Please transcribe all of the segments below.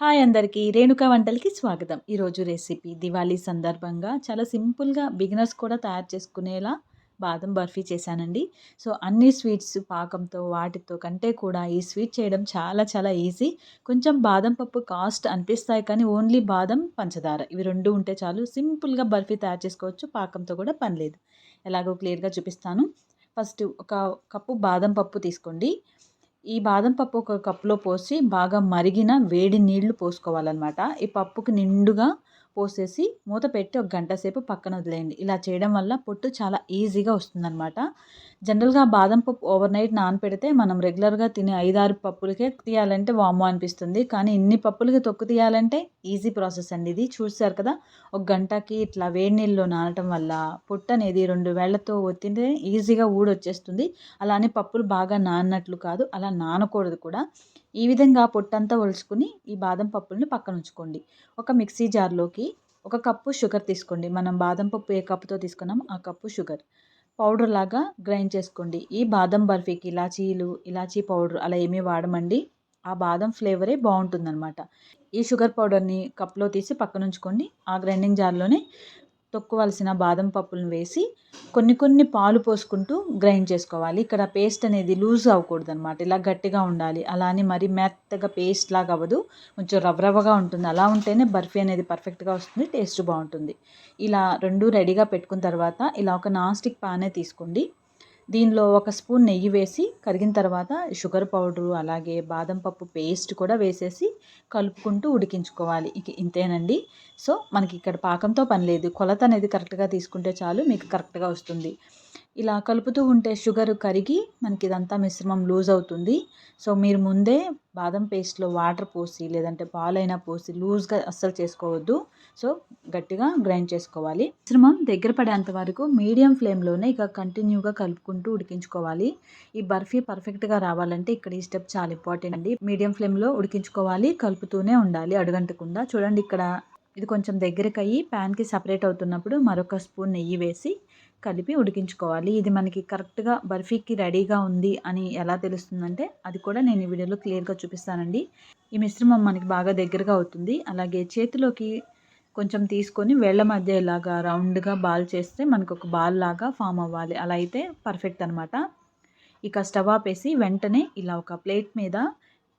Hi అందరికీ రేణుక వంటలకి స్వాగతం. ఈరోజు రెసిపీ దివాళీ సందర్భంగా చాలా సింపుల్గా బిగినర్స్ కూడా తయారు చేసుకునేలా బాదం బర్ఫీ చేశానండి. సో అన్ని స్వీట్స్ పాకంతో వాటితో కంటే కూడా ఈ స్వీట్ చేయడం చాలా చాలా ఈజీ. కొంచెం బాదం పప్పు కాస్ట్ అనిపిస్తాయి కానీ ఓన్లీ బాదం పంచదార ఇవి రెండు ఉంటే చాలు సింపుల్గా బర్ఫీ తయారు చేసుకోవచ్చు పాకంతో కూడా పని లేదు. ఎలాగో క్లియర్గా చూపిస్తాను. ఫస్ట్ ఒక కప్పు బాదం పప్పు తీసుకోండి. ఈ బాదం పప్పు ఒక కప్పులో పోసి బాగా మరిగిన వేడి నీళ్ళు పోసుకోవాలన్నమాట. ఈ పప్పుకి నిండుగా పోసేసి మూత పెట్టి ఒక గంట సేపు పక్కన వదిలేయండి. ఇలా చేయడం వల్ల పొట్టు చాలా ఈజీగా వస్తుందన్నమాట. జనరల్గా బాదం పప్పు ఓవర్ నైట్ నానపెడితే మనం రెగ్యులర్గా తినే ఐదారు పప్పులకే తీయాలంటే వాము అనిపిస్తుంది. కానీ ఇన్ని పప్పులకి తొక్కు తీయాలంటే ఈజీ ప్రాసెస్ అండి ఇది. చూసారు కదా ఒక గంటకి ఇట్లా వేడి నీళ్ళలో నానటం వల్ల పొట్టు అనేది రెండు వేళ్ళతో ఒత్తితే ఈజీగా ఊడొచ్చేస్తుంది. అలానే పప్పులు బాగా నానట్లు కాదు అలా నానకూడదు కూడా. ఈ విధంగా పొట్టంతా ఒలుచుకుని ఈ బాదం పప్పులను పక్కన ఉంచుకోండి ఒక మిక్సీ జార్లోకి ఒక కప్పు షుగర్ తీసుకోండి. మనం బాదం పప్పు ఏ కప్పుతో తీసుకున్నాం ఆ కప్పు షుగర్. పౌడర్ లాగా గ్రైండ్ చేసుకోండి. ఈ బాదం బర్ఫీకి ఇలాచీలు ఇలాచీ పౌడర్ అలా ఏమీ వాడమండి. ఆ బాదం ఫ్లేవరే బాగుంటుందన్నమాట. ఈ షుగర్ పౌడర్ని కప్లో తీసి పక్కన ఉంచుకోండి ఆ గ్రైండింగ్ జార్లోనే తొక్కువలసిన బాదం పప్పులను వేసి కొన్ని కొన్ని పాలు పోసుకుంటూ గ్రైండ్ చేసుకోవాలి. ఇక్కడ పేస్ట్ అనేది లూజ్ అవ్వకూడదు అనమాట ఇలా గట్టిగా ఉండాలి. అలా అని మరీ మెత్తగా పేస్ట్ లాగా అవ్వదు. కొంచెం రవ్రవ్వగా ఉంటుంది. అలా ఉంటేనే బర్ఫీ అనేది పర్ఫెక్ట్గా వస్తుంది. టేస్ట్ బాగుంటుంది. ఇలా రెండు రెడీగా పెట్టుకున్న తర్వాత ఇలా ఒక నాన్ స్టిక్ పానే తీసుకోండి. దీనిలో ఒక స్పూన్ నెయ్యి వేసి కరిగిన తర్వాత షుగర్ పౌడరు అలాగే బాదం పప్పు పేస్ట్ కూడా వేసేసి కలుపుకుంటూ ఉడికించుకోవాలి. ఇక ఇంతేనండి. సో మనకి ఇక్కడ పాకంతో పని లేదు. కొలత అనేది కరెక్ట్గా తీసుకుంటే చాలు మీకు కరెక్ట్గా వస్తుంది. ఇలా కలుపుతూ ఉంటే షుగర్ కరిగి మనకి ఇదంతా మిశ్రమం లూజ్ అవుతుంది. సో మీరు ముందే బాదం పేస్ట్లో వాటర్ పోసి లేదంటే పాలైనా పోసి లూజ్గా అస్సలు చేసుకోవద్దు. సో గట్టిగా గ్రైండ్ చేసుకోవాలి. మిశ్రమం దగ్గర పడేంత వరకు మీడియం ఫ్లేమ్లోనే ఇక కంటిన్యూగా కలుపుకుంటూ ఉడికించుకోవాలి. ఈ బర్ఫీ పర్ఫెక్ట్గా రావాలంటే ఇక్కడ ఈ స్టెప్ చాలా ఇంపార్టెంట్ అండి. మీడియం ఫ్లేమ్లో ఉడికించుకోవాలి కలుపుతూనే ఉండాలి అడుగంటకుండా. చూడండి ఇక్కడ ఇది కొంచెం దగ్గరకు అయ్యి ప్యాన్కి సపరేట్ అవుతున్నప్పుడు మరొక స్పూన్ నెయ్యి వేసి కలిపి ఉడికించుకోవాలి. ఇది మనకి కరెక్ట్గా బర్ఫీకి రెడీగా ఉంది అని ఎలా తెలుస్తుందంటే అది కూడా నేను ఈ వీడియోలో క్లియర్గా చూపిస్తానండి. ఈ మిశ్రమం మనకి బాగా దగ్గరగా అవుతుంది. అలాగే చేతిలోకి కొంచెం తీసుకొని వేళ్ళ మధ్య ఇలాగా రౌండ్గా బాల్ చేస్తే మనకు ఒక బాల్ లాగా ఫామ్ అవ్వాలి. అలా అయితే పర్ఫెక్ట్ అనమాట ఇక స్టవ్ ఆపేసి వెంటనే ఇలా ఒక ప్లేట్ మీద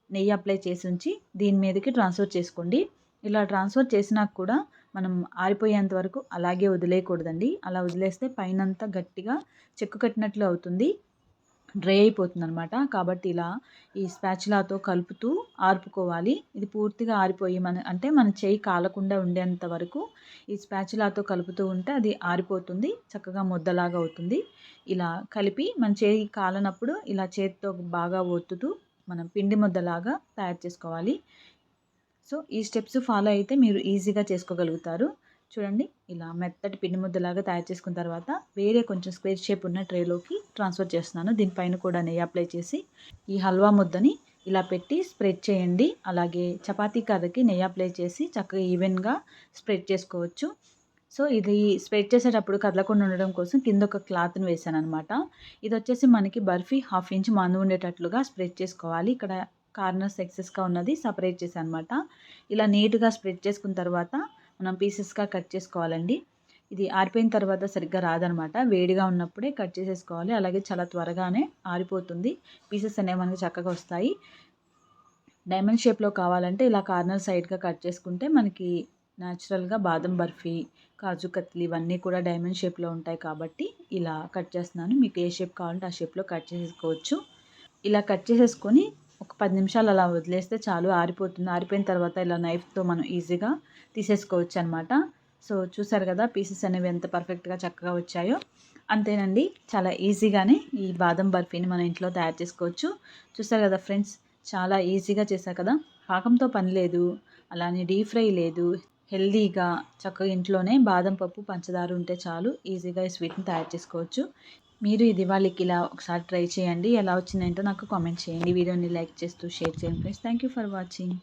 నెయ్యి అప్లై చేసి ఉంచి దీని మీదకి ట్రాన్స్ఫర్ చేసుకోండి. ఇలా ట్రాన్స్ఫర్ చేసినాక కూడా మనం ఆరిపోయేంత వరకు అలాగే వదిలేయకూడదండి. అలా వదిలేస్తే పైనంతా గట్టిగా చెక్కు కట్టినట్లు అవుతుంది. డ్రై అయిపోతుంది అనమాట కాబట్టి ఇలా ఈ స్పాచులాతో కలుపుతూ ఆర్పుకోవాలి. ఇది పూర్తిగా ఆరిపోయి మన అంటే మన చేయి కాలకుండా ఉండేంత వరకు ఈ స్పాచులాతో కలుపుతూ ఉంటే అది ఆరిపోతుంది. చక్కగా ముద్దలాగా అవుతుంది. ఇలా కలిపి మన చేయి కాలనప్పుడు ఇలా చేతితో బాగా ఒత్తుతూ మనం పిండి ముద్దలాగా తయారు చేసుకోవాలి. సో ఈ స్టెప్స్ ఫాలో అయితే మీరు ఈజీగా చేసుకోగలుగుతారు. చూడండి ఇలా మెత్తటి పిండి ముద్దలాగా తయారు చేసుకున్న తర్వాత వేరే కొంచెం స్క్వేర్ షేప్ ఉన్న ట్రేలోకి ట్రాన్స్ఫర్ చేస్తున్నాను. దీనిపైన కూడా నెయ్యి అప్లై చేసి ఈ హల్వా ముద్దని ఇలా పెట్టి స్ప్రెడ్ చేయండి. అలాగే చపాతీ కర్రకి నెయ్యి అప్లై చేసి చక్కగా ఈవెన్గా స్ప్రెడ్ చేసుకోవచ్చు. సో ఇది స్ప్రెడ్ చేసేటప్పుడు కదలకుండా ఉండడం కోసం కింద ఒక క్లాత్ని వేసాను అనమాట ఇది వచ్చేసి మనకి బర్ఫీ హాఫ్ ఇంచ్ మందు ఉండేటట్లుగా స్ప్రెడ్ చేసుకోవాలి. ఇక్కడ కార్నర్స్ ఎక్సెస్గా ఉన్నది సపరేట్ చేసి అనమాట ఇలా నీట్గా స్ప్రెడ్ చేసుకున్న తర్వాత మనం పీసెస్గా కట్ చేసుకోవాలండి. ఇది ఆరిపోయిన తర్వాత సరిగ్గా రాదనమాట. వేడిగా ఉన్నప్పుడే కట్ చేసేసుకోవాలి. అలాగే చాలా త్వరగానే ఆరిపోతుంది. పీసెస్ అనేవి మనకి చక్కగా వస్తాయి. డైమండ్ షేప్లో కావాలంటే ఇలా కార్నర్ సైడ్గా కట్ చేసుకుంటే మనకి న్యాచురల్గా బాదం బర్ఫీ కాజు కత్లి ఇవన్నీ కూడా డైమండ్ షేప్లో ఉంటాయి కాబట్టి ఇలా కట్ చేస్తున్నాను. మీకు ఏ షేప్ కావాలంటే ఆ షేప్లో కట్ చేసుకోవచ్చు ఇలా కట్ చేసేసుకొని ఒక పది నిమిషాలు అలా వదిలేస్తే చాలు ఆరిపోతుంది. ఆరిపోయిన తర్వాత ఇలా నైఫ్తో మనం ఈజీగా తీసేసుకోవచ్చు అనమాట సో చూసారు కదా పీసెస్ అనేవి ఎంత పర్ఫెక్ట్గా చక్కగా వచ్చాయో. అంతేనండి చాలా ఈజీగానే ఈ బాదం బర్ఫీని మన ఇంట్లో తయారు చేసుకోవచ్చు. చూసారు కదా ఫ్రెండ్స్ చాలా ఈజీగా చేశారు కదా. పాకంతో పని లేదు అలానే డీప్ ఫ్రై లేదు. హెల్దీగా చక్కగా ఇంట్లోనే బాదం పప్పు పంచదార ఉంటే చాలు ఈజీగా ఈ స్వీట్ని తయారు చేసుకోవచ్చు. మీరు ఈ దివాళీకి ఇలా ఒకసారి ట్రై చేయండి. ఎలా వచ్చిందంటే నాకు కామెంట్ చేయండి. వీడియోని లైక్ చేస్తూ షేర్ చేయండి friends. Thank you for watching.